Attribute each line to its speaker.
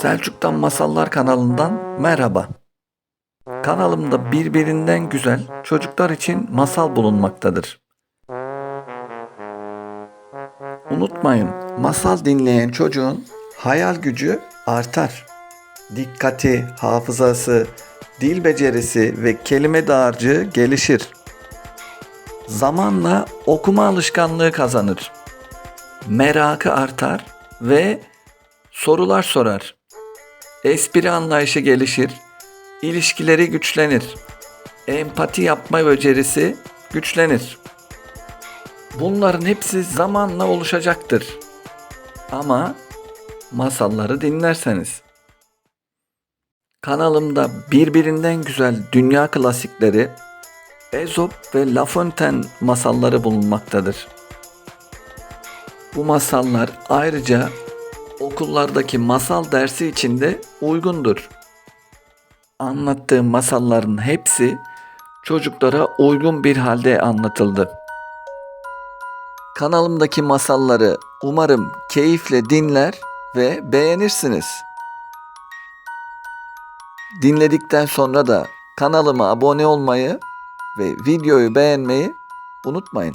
Speaker 1: Selçuk'tan Masallar kanalından merhaba. Kanalımda birbirinden güzel çocuklar için masal bulunmaktadır. Unutmayın, masal dinleyen çocuğun hayal gücü artar. Dikkati, hafızası, dil becerisi ve kelime dağarcığı gelişir. Zamanla okuma alışkanlığı kazanır. Merakı artar ve sorular sorar. Espri anlayışı gelişir, ilişkileri güçlenir. Empati yapma becerisi güçlenir. Bunların hepsi zamanla oluşacaktır. Ama masalları dinlerseniz. Kanalımda birbirinden güzel dünya klasikleri, Ezop ve La Fontaine masalları bulunmaktadır. Bu masallar ayrıca okullardaki masal dersi için de uygundur. Anlattığım masalların hepsi çocuklara uygun bir halde anlatıldı. Kanalımdaki masalları umarım keyifle dinler ve beğenirsiniz. Dinledikten sonra da kanalıma abone olmayı ve videoyu beğenmeyi unutmayın.